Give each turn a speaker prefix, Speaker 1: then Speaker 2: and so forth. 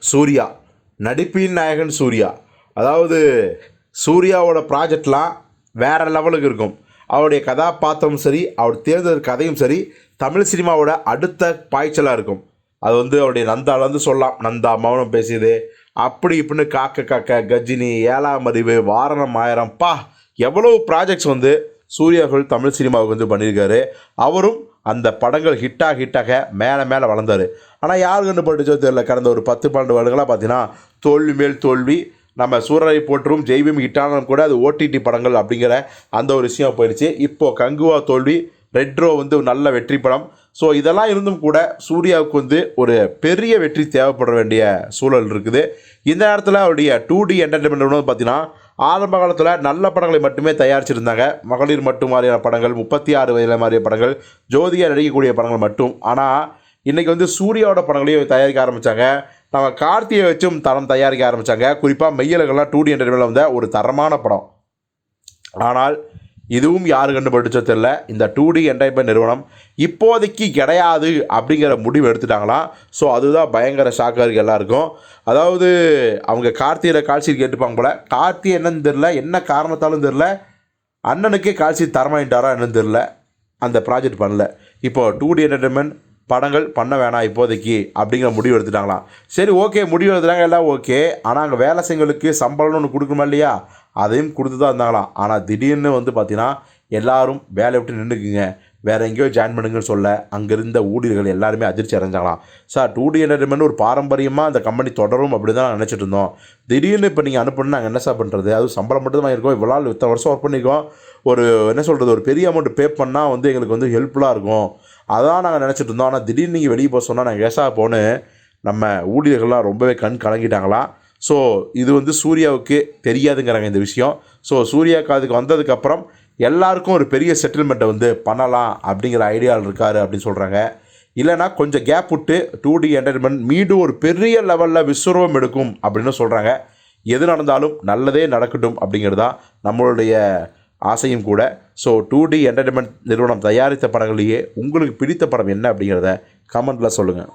Speaker 1: சூர்யா. நடிப்பின் நாயகன் சூர்யா. அதாவது சூர்யாவோட ப்ராஜெக்ட்லாம் வேற லெவலுக்கு இருக்கும். அவருடைய கதாபாத்திரமும் சரி அவர் தேர்ந்தெடுத்த கதையும் சரி தமிழ் சினிமாவோட அடுத்த பாய்ச்சலாக இருக்கும். அது வந்து அவருடைய நந்தாலேருந்து சொல்லலாம். நந்தா மௌனம் பேசியது. அப்படி இப்படின்னு காக்க காக்க கஜினி ஏழாம் அறிவு வாரணம் ஆயிரம். பா எவ்வளோ ப்ராஜெக்ட்ஸ் வந்து சூர்யாக்கள் தமிழ் சினிமாவுக்கு வந்து பண்ணியிருக்காரு. அவரும் அந்த படங்கள் ஹிட்டாக ஹிட்டாக மேலே மேலே வளர்ந்தார். ஆனால் யார் கண்டுபட்டுச்சோ தெரியல. கடந்த ஒரு பத்து பன்னெண்டு வருடங்களாக பார்த்தீங்கன்னா தோல்வி மேல் தோல்வி நம்ம சூரரை போற்றும் ஜெய்பீம் ஹிட்டானாலும் கூட அது ஓடிடி படங்கள் அப்படிங்கிற அந்த ஒரு விஷயம் போயிடுச்சு. இப்போது கங்குவா தோல்வி ரெட்ரோ வந்து நல்ல வெற்றி படம். ஸோ இதெல்லாம் இருந்தும் கூட சூர்யாவுக்கு வந்து ஒரு பெரிய வெற்றி தேவைப்பட வேண்டிய சூழல் இருக்குது. இந்த நேரத்தில் அவருடைய டூ டி என்டர்டைன்மெண்ட் வந்து பார்த்தீங்கன்னா ஆரம்ப காலத்தில் நல்ல படங்களை மட்டுமே தயாரிச்சிருந்தாங்க. மகளிர் மட்டும் மாதிரியான படங்கள் முப்பத்தி ஆறு வயதில் மாதிரியான படங்கள் ஜோதியா நடிக்கக்கூடிய படங்கள் மட்டும். ஆனால் இன்றைக்கி வந்து சூர்யாவோட படங்களையும் தயாரிக்க ஆரம்பித்தாங்க நம்ம கார்த்தியை வச்சும் தரம் தயாரிக்க ஆரம்பித்தாங்க குறிப்பாக மெய்யலகெல்லாம் டூ டி வந்த ஒரு தரமான படம். ஆனால் இதுவும் யார் கண்டுபிடிச்சோ தெரில இந்த டூ டி என்டர்டைன்மெண்ட் நிறுவனம் இப்போதைக்கு கிடையாது அப்படிங்கிற முடிவு எடுத்துட்டாங்களாம் ஸோ அதுதான் பயங்கர ஷாக்காக இருக்குது எல்லாருக்கும். அதாவது அவங்க கார்த்தியில் கால்ஷீட் கேட்டுப்பாங்க போல. கார்த்தி என்னன்னு தெரில என்ன காரணத்தாலும் தெரில அண்ணனுக்கே கால்ஷீட் தரமாயிட்டாரா என்னன்னு தெரில அந்த ப்ராஜெக்ட் பண்ணல. இப்போது டூ டி என்டர்டைன்மெண்ட் படங்கள் பண்ண வேணாம் இப்போதைக்கு அப்படிங்கிற முடிவு எடுத்துட்டாங்களாம். சரி ஓகே முடிவு எடுத்துட்டாங்க. எல்லாம் ஓகே ஆனால் அங்கே வேலை செய்யங்களுக்கு சம்பளம்னு ஒன்று கொடுக்கணுமா இல்லையா? அதையும் கொடுத்து தான் இருந்தாங்களாம். ஆனால் திடீர்னு வந்து பார்த்தீங்கன்னா எல்லாரும் வேலையை விட்டு நின்றுக்குங்க வேறு எங்கேயோ ஜாயின் பண்ணுங்கன்னு சொல்ல அங்கே இருந்த ஊழியர்கள் எல்லாருமே அதிர்ச்சி அடைஞ்சாங்களாம். சார் டூ டி என்டர்டைன்மெண்ட் ஒரு பாரம்பரியமாக அந்த கம்பெனி தொடரும் அப்படி தான் நினச்சிட்டு இருந்தோம். திடீர்னு இப்போ நீங்கள் அனுப்பணும் நாங்கள் என்ன சார் பண்ணுறது அதுவும் சம்பளம் மட்டும் தான் இருக்கோம் இவ்வளோ நாள் இத்தனை வருஷம் ஒர்க் பண்ணியிருக்கோம். ஒரு என்ன சொல்கிறது ஒரு பெரிய அமௌண்ட் பே பண்ணால் வந்து எங்களுக்கு வந்து ஹெல்ப்ஃபுல்லாக இருக்கும். அதான் நாங்கள் நினச்சிட்டு இருந்தோம். ஆனால் திடீர்னு நீங்கள் வெளியே போக சொன்னால் நாங்கள் ஏசா போன்னு நம்ம ஊழியர்கள்லாம் ரொம்பவே கண் கலங்கிட்டாங்களாம். ஸோ இது வந்து சூர்யாவுக்கு தெரியாதுங்கிறாங்க இந்த விஷயம். ஸோ சூர்யா காதுக்கு வந்ததுக்கப்புறம் எல்லாருக்கும் ஒரு பெரிய செட்டில்மெண்ட்டை வந்து பண்ணலாம் அப்படிங்கிற ஐடியாவில் இருக்காரு அப்படின்னு சொல்கிறாங்க இல்லைனா கொஞ்சம் கேப் விட்டு டூ டி என்டர்டைன்மெண்ட் மீண்டும் ஒரு பெரிய லெவலில் விஸ்வரூபம் எடுக்கும் அப்படின்னு சொல்கிறாங்க எது நடந்தாலும் நல்லதே நடக்கட்டும் அப்படிங்கிறது தான் நம்மளுடைய ஆசையும் கூட. ஸோ டூ டி என்டர்டைன்மெண்ட் நிறுவனம் தயாரித்த படங்களையே உங்களுக்கு பிடித்த படம் என்ன அப்படிங்கிறத கமெண்ட்டில் சொல்லுங்கள்